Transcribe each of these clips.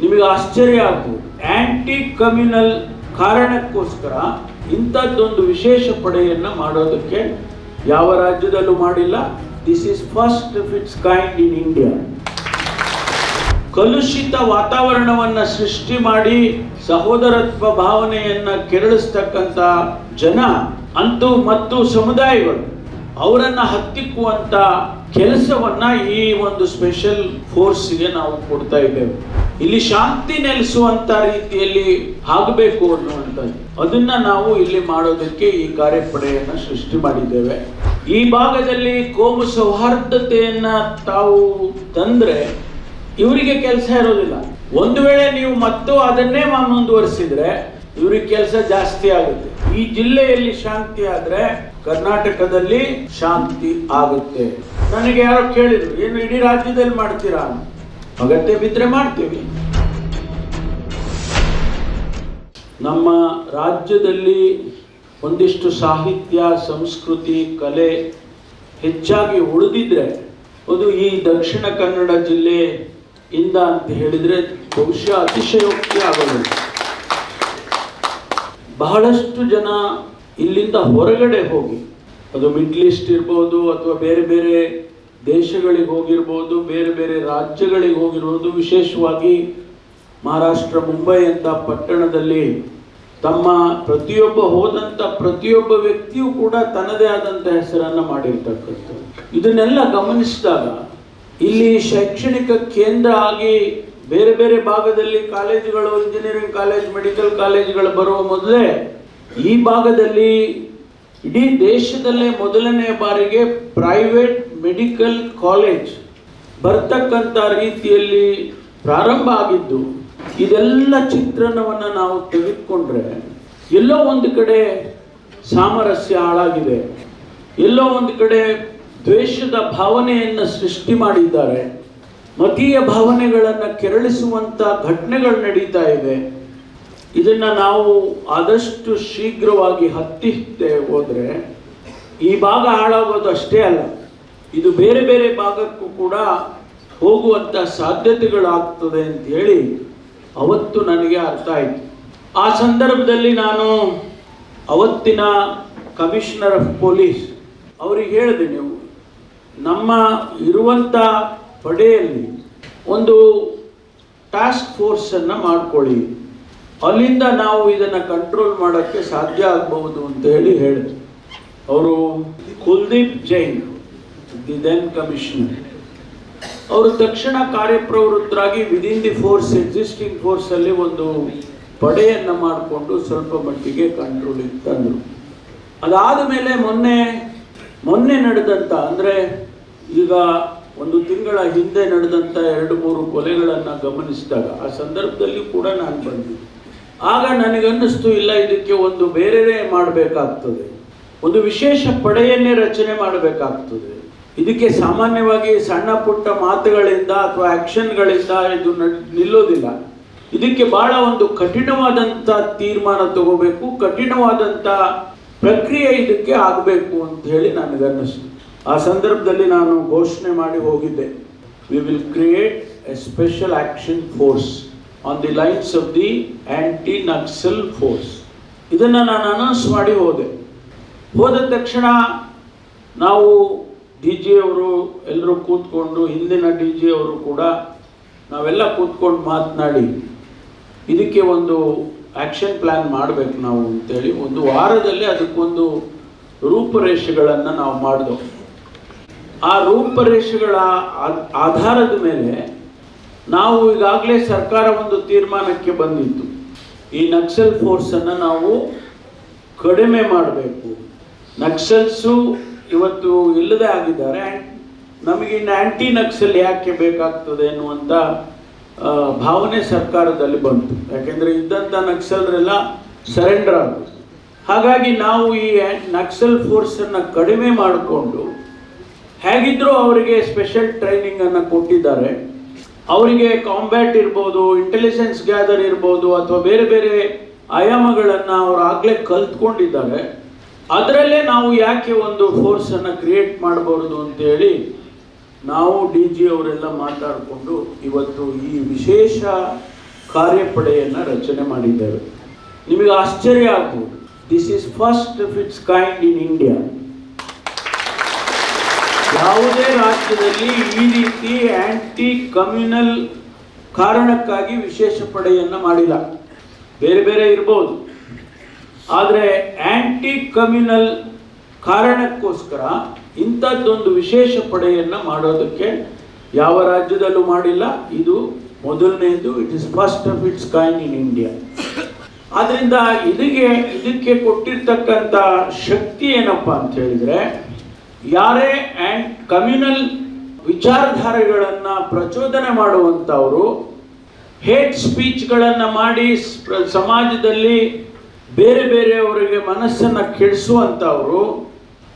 ನಿಮಗೆ ಆಶ್ಚರ್ಯ ಆಗ್ಬೋದು ಆಂಟಿ ಕಮ್ಯುನಲ್ ಕಾರಣಕ್ಕೋಸ್ಕರ ಇಂಥದ್ದೊಂದು ವಿಶೇಷ ಪಡೆಯನ್ನು ಮಾಡೋದಕ್ಕೆ ಯಾವ ರಾಜ್ಯದಲ್ಲೂ ಮಾಡಿಲ್ಲ. This is first of its kind in India ಕಲುಷಿತ ವಾತಾವರಣವನ್ನು ಸೃಷ್ಟಿ ಮಾಡಿ ಸಹೋದರತ್ವ ಭಾವನೆಯನ್ನ ಕೆರಳಿಸ್ತಕ್ಕಂಥ ಜನ ಅಂತೂ ಮತ್ತು ಸಮುದಾಯಗಳು ಅವರನ್ನು ಹತ್ತಿಕ್ಕುವಂಥ ಕೆಲಸವನ್ನ ಈ ಒಂದು ಸ್ಪೆಷಲ್ ಫೋರ್ಸ್ಗೆ ನಾವು ಕೊಡ್ತಾ ಇದ್ದೇವೆ. ಇಲ್ಲಿ ಶಾಂತಿ ನೆಲೆಸುವಂತ ರೀತಿಯಲ್ಲಿ ಆಗಬೇಕು ಅನ್ನುವಂಥದ್ದು. ಅದನ್ನ ನಾವು ಇಲ್ಲಿ ಮಾಡೋದಕ್ಕೆ ಈ ಕಾರ್ಯಪಡೆಯನ್ನ ಸೃಷ್ಟಿ ಮಾಡಿದ್ದೇವೆ. ಈ ಭಾಗದಲ್ಲಿ ಕೋಮು ಸೌಹಾರ್ದತೆಯನ್ನ ತಾವು ತಂದ್ರೆ ಇವರಿಗೆ ಕೆಲಸ ಇರೋದಿಲ್ಲ. ಒಂದು ವೇಳೆ ನೀವು ಮತ್ತು ಅದನ್ನೇ ಮುಂದುವರಿಸಿದ್ರೆ ಇವ್ರಿಗೆ ಕೆಲಸ ಜಾಸ್ತಿ ಆಗುತ್ತೆ. ಈ ಜಿಲ್ಲೆಯಲ್ಲಿ ಶಾಂತಿ ಆದ್ರೆ ಕರ್ನಾಟಕದಲ್ಲಿ ಶಾಂತಿ ಆಗುತ್ತೆ. ನನಗೆ ಯಾರೋ ಕೇಳಿದ್ರು, ಏನು ಇಡೀ ರಾಜ್ಯದಲ್ಲಿ ಮಾಡ್ತೀರಾ. ಅಗತ್ಯ ಬಿದ್ದರೆ ಮಾಡ್ತೀವಿ. ನಮ್ಮ ರಾಜ್ಯದಲ್ಲಿ ಒಂದಿಷ್ಟು ಸಾಹಿತ್ಯ, ಸಂಸ್ಕೃತಿ, ಕಲೆ ಹೆಚ್ಚಾಗಿ ಉಳಿದಿದ್ರೆ ಅದು ಈ ದಕ್ಷಿಣ ಕನ್ನಡ ಜಿಲ್ಲೆ ಇಂದ ಅಂತ ಹೇಳಿದ್ರೆ ಬಹುಶಃ ಅತಿಶಯೋಕ್ತಿ ಆಗಲು ಬಹಳಷ್ಟು ಜನ ಇಲ್ಲಿಂದ ಹೊರಗಡೆ ಹೋಗಿ, ಅದು ಮಿಡ್ಲ್ ಈಸ್ಟ್ ಇರ್ಬೋದು ಅಥವಾ ಬೇರೆ ಬೇರೆ ದೇಶಗಳಿಗೆ ಹೋಗಿರ್ಬೋದು, ಬೇರೆ ಬೇರೆ ರಾಜ್ಯಗಳಿಗೆ ಹೋಗಿರ್ಬೋದು, ವಿಶೇಷವಾಗಿ ಮಹಾರಾಷ್ಟ್ರ, ಮುಂಬೈ ಅಂತ ಪಟ್ಟಣದಲ್ಲಿ ತಮ್ಮ ಪ್ರತಿಯೊಬ್ಬ ಹೋದಂಥ ಪ್ರತಿಯೊಬ್ಬ ವ್ಯಕ್ತಿಯೂ ಕೂಡ ತನ್ನದೇ ಆದಂಥ ಹೆಸರನ್ನು ಮಾಡಿರ್ತಕ್ಕಂಥದ್ದು. ಇದನ್ನೆಲ್ಲ ಗಮನಿಸಿದಾಗ ಇಲ್ಲಿ ಶೈಕ್ಷಣಿಕ ಕೇಂದ್ರ ಆಗಿ ಬೇರೆ ಬೇರೆ ಭಾಗದಲ್ಲಿ ಕಾಲೇಜುಗಳು, ಇಂಜಿನಿಯರಿಂಗ್ ಕಾಲೇಜ್, ಮೆಡಿಕಲ್ ಕಾಲೇಜುಗಳು ಬರುವ ಮೊದಲೇ ಈ ಭಾಗದಲ್ಲಿ ಇಡೀ ದೇಶದಲ್ಲೇ ಮೊದಲನೇ ಬಾರಿಗೆ ಪ್ರೈವೇಟ್ ಮೆಡಿಕಲ್ ಕಾಲೇಜ್ ಬರ್ತಕ್ಕಂಥ ರೀತಿಯಲ್ಲಿ ಪ್ರಾರಂಭ ಆಗಿದ್ದು, ಇದೆಲ್ಲ ಚಿತ್ರಣವನ್ನು ನಾವು ತೆಗೆದುಕೊಂಡ್ರೆ ಎಲ್ಲೋ ಒಂದು ಕಡೆ ಸಾಮರಸ್ಯ ಹಾಳಾಗಿದೆ. ಎಲ್ಲೋ ಒಂದು ಕಡೆ ದ್ವೇಷದ ಭಾವನೆಯನ್ನು ಸೃಷ್ಟಿ ಮಾಡಿದ್ದಾರೆ. ಮತೀಯ ಭಾವನೆಗಳನ್ನು ಕೆರಳಿಸುವಂಥ ಘಟನೆಗಳು ನಡೀತಾ ಇದೆ. ಇದನ್ನು ನಾವು ಆದಷ್ಟು ಶೀಘ್ರವಾಗಿ ಹತ್ತಿ ಹೋದರೆ ಈ ಭಾಗ ಹಾಳಾಗೋದು ಅಷ್ಟೇ ಅಲ್ಲ. ಇದು ಬೇರೆ ಬೇರೆ ಭಾಗಕ್ಕೂ ಕೂಡ ಹೋಗುವಂತ ಸಾಧ್ಯತೆಗಳಾಗ್ತದೆ ಅಂತ ಹೇಳಿ ಅವತ್ತು ನನಗೆ ಅರ್ಥ ಆಯಿತು. ಆ ಸಂದರ್ಭದಲ್ಲಿ ನಾನು ಅವತ್ತಿನ ಕಮಿಷನರ್ ಆಫ್ ಪೊಲೀಸ್ ಅವರಿಗೆ ಹೇಳಿದೆ, ನೀವು ನಮ್ಮ ಇರುವಂಥ ಪಡೆಯಲ್ಲಿ ಒಂದು ಟಾಸ್ಕ್ ಫೋರ್ಸನ್ನು ಮಾಡ್ಕೊಳ್ಳಿ. ಅಲ್ಲಿಂದ ನಾವು ಇದನ್ನು ಕಂಟ್ರೋಲ್ ಮಾಡೋಕ್ಕೆ ಸಾಧ್ಯ ಆಗಬಹುದು ಅಂತ ಹೇಳಿ ಹೇಳಿದ್ರು. ಅವರು Kuldeep Jain. The then commissioner ಅವರು ತಕ್ಷಣ ಕಾರ್ಯಪ್ರವೃತ್ತರಾಗಿ ವಿದಿನ್ ದಿ ಫೋರ್ಸ್ ಎಕ್ಸಿಸ್ಟಿಂಗ್ ಫೋರ್ಸಲ್ಲಿ ಒಂದು ಪಡೆಯನ್ನು ಮಾಡಿಕೊಂಡು ಸ್ವಲ್ಪ ಮಟ್ಟಿಗೆ ಕಂಟ್ರೋಲಿಗೆ ತಂದರು. ಅದಾದ ಮೇಲೆ ಮೊನ್ನೆ ಮೊನ್ನೆ ನಡೆದಂಥ ಅಂದರೆ ಈಗ ಒಂದು ತಿಂಗಳ ಹಿಂದೆ ನಡೆದಂಥ ಎರಡು, ಮೂರು ಕೊಲೆಗಳನ್ನು ಗಮನಿಸಿದಾಗ, ಆ ಸಂದರ್ಭದಲ್ಲಿ ಕೂಡ ನಾನು ಬಂದಿದ್ದೆ ಆಗ ನನಗನ್ನಿಸ್ತು, ಇಲ್ಲ, ಇದಕ್ಕೆ ಒಂದು ಬೇರೆಯೇ ಮಾಡಬೇಕಾಗ್ತದೆ. ಒಂದು ವಿಶೇಷ ಪಡೆಯನ್ನೇ ರಚನೆ ಮಾಡಬೇಕಾಗ್ತದೆ. ಇದಕ್ಕೆ ಸಾಮಾನ್ಯವಾಗಿ ಸಣ್ಣ ಪುಟ್ಟ ಮಾತುಗಳಿಂದ ಅಥವಾ ಆಕ್ಷನ್ಗಳಿಂದ ಇದು ನಿಲ್ಲೋದಿಲ್ಲ ಇದಕ್ಕೆ ಬಹಳ ಒಂದು ಕಠಿಣವಾದಂಥ ತೀರ್ಮಾನ ತಗೋಬೇಕು ಕಠಿಣವಾದಂಥ ಪ್ರಕ್ರಿಯೆ ಇದಕ್ಕೆ ಆಗಬೇಕು ಅಂತ ಹೇಳಿ ನನಗನ್ನಿಸ್ತು ಆ ಸಂದರ್ಭದಲ್ಲಿ ನಾನು ಘೋಷಣೆ ಮಾಡಿ ಹೋಗಿದ್ದೆ. We will create a special action force on the lines of the anti Naxal force ಇದನ್ನು ನಾನು ಅನೌನ್ಸ್ ಮಾಡಿ ಹೋದೆ. ಹೋದ ತಕ್ಷಣ ನಾವು ಡಿ ಅವರು ಎಲ್ಲರೂ ಕೂತ್ಕೊಂಡು, ಹಿಂದಿನ ಡಿ ಜಿ ಅವರು ಕೂಡ ನಾವೆಲ್ಲ ಕೂತ್ಕೊಂಡು ಮಾತನಾಡಿ, ಇದಕ್ಕೆ ಒಂದು ಆ್ಯಕ್ಷನ್ ಪ್ಲ್ಯಾನ್ ಮಾಡಬೇಕು ನಾವು ಅಂತೇಳಿ ಒಂದು ವಾರದಲ್ಲಿ ಅದಕ್ಕೊಂದು ರೂಪುರೇಷೆಗಳನ್ನು ನಾವು ಮಾಡಿದೆವು. ಆ ರೂಪರೇಷೆಗಳ ಆಧಾರದ ಮೇಲೆ ನಾವು ಈಗಾಗಲೇ ಸರ್ಕಾರ ಒಂದು ತೀರ್ಮಾನಕ್ಕೆ ಬಂದಿತ್ತು. ಈ ನಕ್ಸಲ್ ಫೋರ್ಸನ್ನು ನಾವು ಕಡಿಮೆ ಮಾಡಬೇಕು. ನಕ್ಸಲ್ಸು ಇವತ್ತು ಇಲ್ಲದೆ ಆಗಿದ್ದಾರೆ. ನಮಗೆ ಇನ್ನು ಆ್ಯಂಟಿ ನಕ್ಸಲ್ ಯಾಕೆ ಬೇಕಾಗ್ತದೆ ಎನ್ನುವಂಥ ಭಾವನೆ ಸರ್ಕಾರದಲ್ಲಿ ಬಂತು. ಯಾಕೆಂದರೆ ಇದ್ದಂಥ ನಕ್ಸಲ್ರೆಲ್ಲ ಸರೆಂಡರ್ ಆದರು. ಹಾಗಾಗಿ ನಾವು ಈ ನಕ್ಸಲ್ ಫೋರ್ಸನ್ನು ಕಡಿಮೆ ಮಾಡಿಕೊಂಡು ಹೇಗಿದ್ದರೂ ಅವರಿಗೆ ಸ್ಪೆಷಲ್ ಟ್ರೈನಿಂಗ್ ಅನ್ನು ಕೊಟ್ಟಿದ್ದಾರೆ. ಅವರಿಗೆ ಕಾಂಬ್ಯಾಟ್ ಇರ್ಬೋದು ಇಂಟೆಲಿಜೆನ್ಸ್ ಗ್ಯಾದರ್ ಇರ್ಬೋದು, ಅಥವಾ ಬೇರೆ ಬೇರೆ ಆಯಾಮಗಳನ್ನು ಅವರು ಆಗಲೇ ಕಲ್ತ್ಕೊಂಡಿದ್ದಾರೆ. ಅದರಲ್ಲೇ ನಾವು ಯಾಕೆ ಒಂದು ಫೋರ್ಸನ್ನು ಕ್ರಿಯೇಟ್ ಮಾಡಬಹುದು ಅಂತೇಳಿ ನಾವು ಡಿ ಜಿ ಅವರೆಲ್ಲ ಮಾತಾಡಿಕೊಂಡು ಇವತ್ತು ಈ ವಿಶೇಷ ಕಾರ್ಯಪಡೆಯನ್ನು ರಚನೆ ಮಾಡಿದ್ದೇವೆ. ನಿಮಗೆ ಆಶ್ಚರ್ಯ ಆಗ್ಬೋದು. This is first of its kind in India ಯಾವುದೇ ರಾಜ್ಯದಲ್ಲಿ ಈ ರೀತಿ ಆಂಟಿ ಕಮ್ಯುನಲ್ ಕಾರಣಕ್ಕಾಗಿ ವಿಶೇಷ ಪಡೆಯನ್ನು ಮಾಡಿಲ್ಲ ಬೇರೆ ಬೇರೆ ಇರ್ಬೋದು. ಆದರೆ ಆ್ಯಂಟಿ ಕಮ್ಯುನಲ್ ಕಾರಣಕ್ಕೋಸ್ಕರ ಇಂಥದ್ದೊಂದು ವಿಶೇಷ ಪಡೆಯನ್ನು ಮಾಡೋದಕ್ಕೆ ಯಾವ ರಾಜ್ಯದಲ್ಲೂ ಮಾಡಿಲ್ಲ. ಇದು ಮೊದಲನೇದು it is first of its kind in India ಆದ್ದರಿಂದ ಇದಕ್ಕೆ ಇದಕ್ಕೆ ಕೊಟ್ಟಿರ್ತಕ್ಕಂಥ ಶಕ್ತಿ ಏನಪ್ಪ ಅಂತ ಹೇಳಿದ್ರೆ, ಯಾರೇ ಆ್ಯಂಡ್ ಕಮ್ಯುನಲ್ ವಿಚಾರಧಾರೆಗಳನ್ನು ಪ್ರಚೋದನೆ ಮಾಡುವಂಥವರು ಹೇಟ್ ಸ್ಪೀಚ್ಗಳನ್ನು ಮಾಡಿ ಸಮಾಜದಲ್ಲಿ ಬೇರೆ ಬೇರೆಯವರಿಗೆ ಮನಸ್ಸನ್ನು ಕೆಡಿಸುವಂಥವರು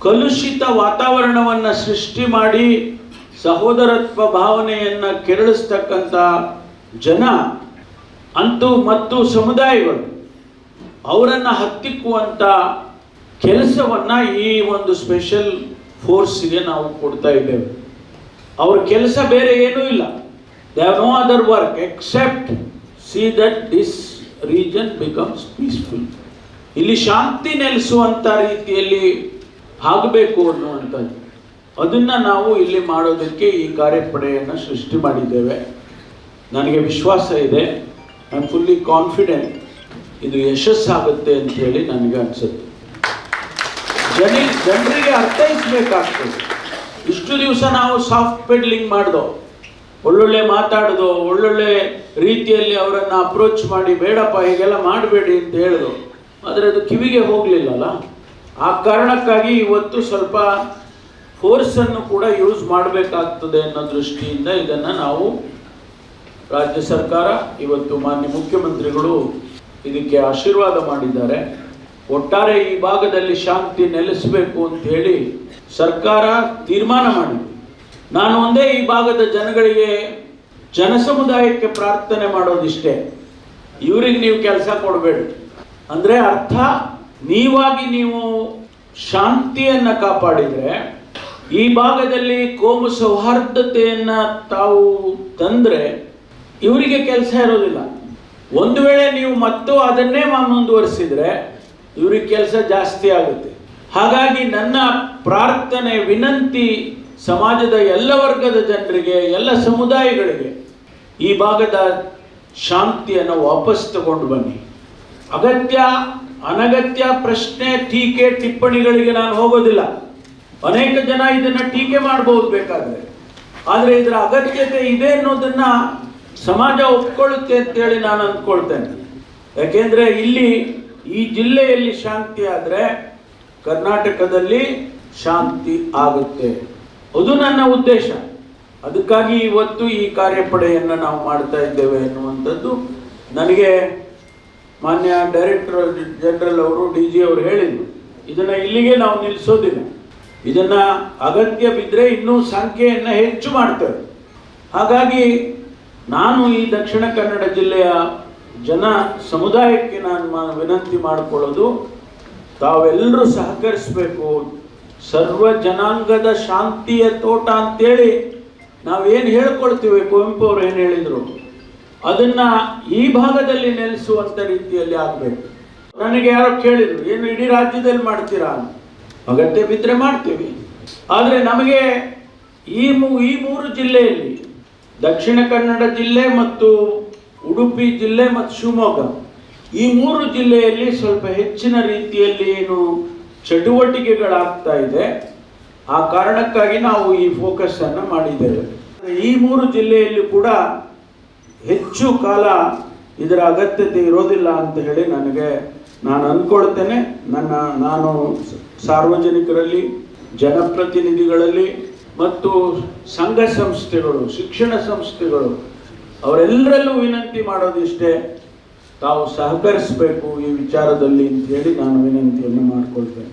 ಕಲುಷಿತ ವಾತಾವರಣವನ್ನು ಸೃಷ್ಟಿ ಮಾಡಿ ಸಹೋದರತ್ವ ಭಾವನೆಯನ್ನು ಕೆರಳಿಸ್ತಕ್ಕಂಥ ಜನ ಅಂತೂ ಮತ್ತು ಸಮುದಾಯಗಳು ಅವರನ್ನು ಹತ್ತಿಕ್ಕುವಂಥ ಕೆಲಸವನ್ನು ಈ ಒಂದು ಸ್ಪೆಷಲ್ ಫೋರ್ಸ್ಗೆ ನಾವು ಕೊಡ್ತಾ ಇದ್ದೇವೆ. ಅವ್ರ ಕೆಲಸ ಬೇರೆ ಏನೂ ಇಲ್ಲ. They have no other work except see that this region becomes peaceful ಇಲ್ಲಿ ಶಾಂತಿ ನೆಲೆಸುವಂಥ ರೀತಿಯಲ್ಲಿ ಆಗಬೇಕು ಅನ್ನುವಂಥದ್ದು. ಅದನ್ನು ನಾವು ಇಲ್ಲಿ ಮಾಡೋದಕ್ಕೆ ಈ ಕಾರ್ಯಪಡೆಯನ್ನು ಸೃಷ್ಟಿ ಮಾಡಿದ್ದೇವೆ. ನನಗೆ ವಿಶ್ವಾಸ ಇದೆ. ಆಮ್ ಫುಲ್ಲಿ ಕಾನ್ಫಿಡೆಂಟ್ ಇದು ಯಶಸ್ಸಾಗುತ್ತೆ ಅಂತ ಹೇಳಿ ನನಗೆ ಅನಿಸುತ್ತೆ. ಜನ, ಜನರಿಗೆ ಅರ್ಥೈಸ್ಬೇಕಾಗ್ತದೆ ಇಷ್ಟು ದಿವಸ ನಾವು ಸಾಫ್ಟ್ ಪೆಡ್ಲಿಂಗ್ ಮಾಡ್ದೋ, ಒಳ್ಳೊಳ್ಳೆ ಮಾತಾಡ್ದೋ, ಒಳ್ಳೊಳ್ಳೆ ರೀತಿಯಲ್ಲಿ ಅವರನ್ನು ಅಪ್ರೋಚ್ ಮಾಡಿ, ಬೇಡಪ್ಪ, ಹೀಗೆಲ್ಲ ಮಾಡಬೇಡಿ ಅಂತ ಹೇಳಿದ್ರು. ಆದರೆ ಅದು ಕಿವಿಗೆ ಹೋಗಲಿಲ್ಲಲ್ಲ? ಆ ಕಾರಣಕ್ಕಾಗಿ ಇವತ್ತು ಸ್ವಲ್ಪ ಫೋರ್ಸನ್ನು ಕೂಡ ಯೂಸ್ ಮಾಡಬೇಕಾಗ್ತದೆ ಅನ್ನೋ ದೃಷ್ಟಿಯಿಂದ ಇದನ್ನು ನಾವು ರಾಜ್ಯ ಸರ್ಕಾರ, ಇವತ್ತು ಮಾನ್ಯ ಮುಖ್ಯಮಂತ್ರಿಗಳು ಇದಕ್ಕೆ ಆಶೀರ್ವಾದ ಮಾಡಿದ್ದಾರೆ. ಒಟ್ಟಾರೆ ಈ ಭಾಗದಲ್ಲಿ ಶಾಂತಿ ನೆಲೆಸಬೇಕು ಅಂತ ಹೇಳಿ ಸರ್ಕಾರ ತೀರ್ಮಾನ ಮಾಡಿದೆ. ನಾನು ಒಂದೇ ಈ ಭಾಗದ ಜನಗಳಿಗೆ ಜನಸಮುದಾಯಕ್ಕೆ ಪ್ರಾರ್ಥನೆ ಮಾಡೋದಿಷ್ಟೇ. ಇವ್ರಿಗೆ ನೀವು ಕೆಲಸ ಕೊಡಬೇಡಿ. ಅಂದರೆ ಅರ್ಥ, ನೀವಾಗಿ ನೀವು ಶಾಂತಿಯನ್ನು ಕಾಪಾಡಿದರೆ ಈ ಭಾಗದಲ್ಲಿ ಕೋಮು ಸೌಹಾರ್ದತೆಯನ್ನು ತಾವು ತಂದರೆ ಇವರಿಗೆ ಕೆಲಸ ಇರೋದಿಲ್ಲ. ಒಂದು ವೇಳೆ ನೀವು ಮತ್ತು ಅದನ್ನೇ ಮುಂದುವರಿಸಿದರೆ ಇವ್ರಿಗೆ ಕೆಲಸ ಜಾಸ್ತಿ ಆಗುತ್ತೆ. ಹಾಗಾಗಿ ನನ್ನ ಪ್ರಾರ್ಥನೆ, ವಿನಂತಿ ಸಮಾಜದ ಎಲ್ಲ ವರ್ಗದ ಜನರಿಗೆ, ಎಲ್ಲ ಸಮುದಾಯಗಳಿಗೆ ಈ ಭಾಗದ ಶಾಂತಿಯನ್ನು ವಾಪಸ್ ತಗೊಂಡು ಬನ್ನಿ. ಅಗತ್ಯ, ಅನಗತ್ಯ ಪ್ರಶ್ನೆ, ಟೀಕೆ, ಟಿಪ್ಪಣಿಗಳಿಗೆ ನಾನು ಹೋಗೋದಿಲ್ಲ. ಅನೇಕ ಜನ ಇದನ್ನು ಟೀಕೆ ಮಾಡಬಹುದು ಬೇಕಾದರೆ. ಆದರೆ ಇದರ ಅಗತ್ಯತೆ ಇದೆ ಅನ್ನೋದನ್ನ ಸಮಾಜ ಒಪ್ಕೊಳ್ಳುತ್ತೆ ಅಂತೇಳಿ ನಾನು ಅಂದ್ಕೊಳ್ತೇನೆ. ಯಾಕೆಂದರೆ ಇಲ್ಲಿ ಈ ಜಿಲ್ಲೆಯಲ್ಲಿ ಶಾಂತಿ ಆದರೆ ಕರ್ನಾಟಕದಲ್ಲಿ ಶಾಂತಿ ಆಗುತ್ತೆ. ಅದು ನನ್ನ ಉದ್ದೇಶ. ಅದಕ್ಕಾಗಿ ಇವತ್ತು ಈ ಕಾರ್ಯಪಡೆಯನ್ನು ನಾವು ಮಾಡ್ತಾ ಇದ್ದೇವೆ ಎನ್ನುವಂಥದ್ದು ನನಗೆ ಮಾನ್ಯ ಡೈರೆಕ್ಟರ್ ಜನರಲ್ ಅವರು ಡಿ ಜಿ ಅವರು ಹೇಳಿದರು ಇದನ್ನು ಇಲ್ಲಿಗೆ ನಾವು ನಿಲ್ಲಿಸೋದಿಲ್ಲ. ಇದನ್ನು ಅಗತ್ಯ ಬಿದ್ದರೆ ಇನ್ನೂ ಸಂಖ್ಯೆಯನ್ನು ಹೆಚ್ಚು ಮಾಡ್ತೇವೆ. ಹಾಗಾಗಿ ನಾನು ಈ ದಕ್ಷಿಣ ಕನ್ನಡ ಜಿಲ್ಲೆಯ ಜನ ಸಮುದಾಯಕ್ಕೆ ನಾನು ವಿನಂತಿ ಮಾಡಿಕೊಳ್ಳೋದು ತಾವೆಲ್ಲರೂ ಸಹಕರಿಸಬೇಕು. ಸರ್ವ ಜನಾಂಗದ ಶಾಂತಿಯ ತೋಟ ಅಂತೇಳಿ ನಾವೇನು ಹೇಳ್ಕೊಳ್ತೀವಿ ಕುವೆಂಪು ಅವರು ಏನು ಹೇಳಿದರು? ಅದನ್ನ ಈ ಭಾಗದಲ್ಲಿ ನೆಲೆಸುವಂಥ ರೀತಿಯಲ್ಲಿ ಆಗಬೇಕು. ನನಗೆ ಯಾರೋ ಕೇಳಿದ್ರು, ಏನು ಇಡೀ ರಾಜ್ಯದಲ್ಲಿ ಮಾಡ್ತೀರಾ. ಅಗತ್ಯ ಬಿದ್ದರೆ ಮಾಡ್ತೀವಿ. ಆದರೆ ನಮಗೆ ಈ ಮೂ, ಈ ಮೂರು ಜಿಲ್ಲೆಯಲ್ಲಿ ದಕ್ಷಿಣ ಕನ್ನಡ ಜಿಲ್ಲೆ ಮತ್ತು ಉಡುಪಿ ಜಿಲ್ಲೆ ಮತ್ತು ಶಿವಮೊಗ್ಗ, ಈ ಮೂರು ಜಿಲ್ಲೆಯಲ್ಲಿ ಸ್ವಲ್ಪ ಹೆಚ್ಚಿನ ರೀತಿಯಲ್ಲಿ ಏನು ಚಟುವಟಿಕೆಗಳಾಗ್ತಾ ಇದೆ. ಆ ಕಾರಣಕ್ಕಾಗಿ ನಾವು ಈ ಫೋಕಸ್ ಅನ್ನು ಮಾಡಿದ್ದೇವೆ. ಈ ಮೂರು ಜಿಲ್ಲೆಯಲ್ಲಿ ಕೂಡ ಹೆಚ್ಚು ಕಾಲ ಇದರ ಅಗತ್ಯತೆ ಇರೋದಿಲ್ಲ ಅಂತ ಹೇಳಿ ನನಗೆ ನಾನು ಅಂದ್ಕೊಳ್ತೇನೆ ನನ್ನ, ನಾನು ಸಾರ್ವಜನಿಕರಲ್ಲಿ, ಜನಪ್ರತಿನಿಧಿಗಳಲ್ಲಿ ಮತ್ತು ಸಂಘ ಸಂಸ್ಥೆಗಳು, ಶಿಕ್ಷಣ ಸಂಸ್ಥೆಗಳು, ಅವರೆಲ್ಲರಲ್ಲೂ ವಿನಂತಿ ಮಾಡೋದಿಷ್ಟೇ ತಾವು ಸಹಕರಿಸಬೇಕು ಈ ವಿಚಾರದಲ್ಲಿ ಅಂತ ಹೇಳಿ ನಾನು ವಿನಂತಿಯನ್ನು ಮಾಡಿಕೊಳ್ತೇನೆ.